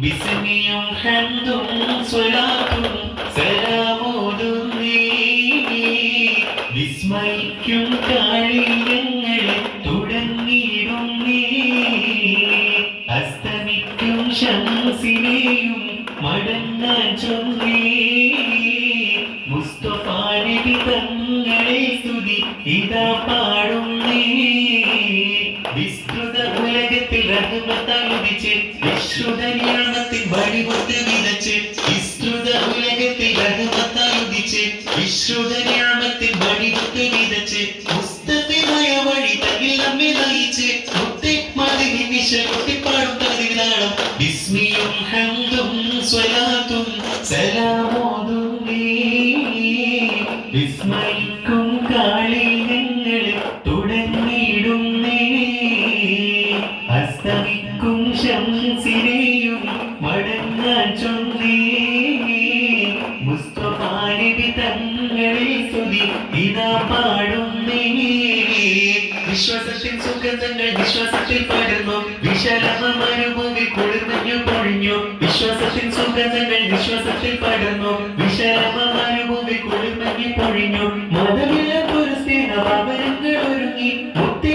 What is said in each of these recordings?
ബിസ്മിയും തങ്ങളെ സ്തുതി ഇതാ പാടും ഉലകത്തിൽ റഹ്മത്താൽ ഉദിച്ച് വിശ്രുത നിയമത്തിൽ വഴിമുട്ട് വിതച്ച് വിസ്തൃത ഉലകത്തിൽ റഹ്മത്താൽ ഉദിച്ച് വിശ്രുത നിയമത്തിൽ വഴിമുട്ട് വിതച്ച് പുസ്തകമായ വഴി തകിൽ നമ്മെ നയിച്ച് മുത്തെ മതിനി വിശ കൊട്ടിപ്പാടും വിസ്മിയും ഹംദും സ്വലാത്തും സലാമോതുന്നേ വിസ്മയിക്കും അസ്തമിക്കും ശംസിനെയും മടങ്ങാൻ ചൊല്ലി. മുസ്തഫാനബി തങ്ങളിൽ സ്തുതി ഇതാ പാടുന്നേ. വിശ്വാസത്തിൽ സുഗന്ധങ്ങൾ വിശ്വാസത്തിൽ പടർന്നു വിശാലമ മരുഭൂമി കുളിർമഞ്ഞു പൊഴിഞ്ഞു. വിശ്വാസത്തിൽ സുഗന്ധങ്ങൾ വിശ്വാസത്തിൽ പടർന്നു വിശാലമ മരുഭൂമി കുളിർമഞ്ഞു പൊഴിഞ്ഞു. മതമില്ലാത്തൊരു സ്നേഹവാപനങ്ങൾ ഒരുങ്ങി. മുത്തി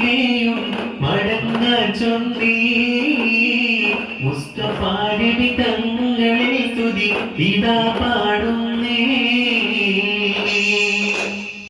ശംസിനെയും മടങ്ങ ചൊന്നേ മുസ്തഫാനബി തങ്ങളെ സ്തുതി ഇതാ പാടുന്നേ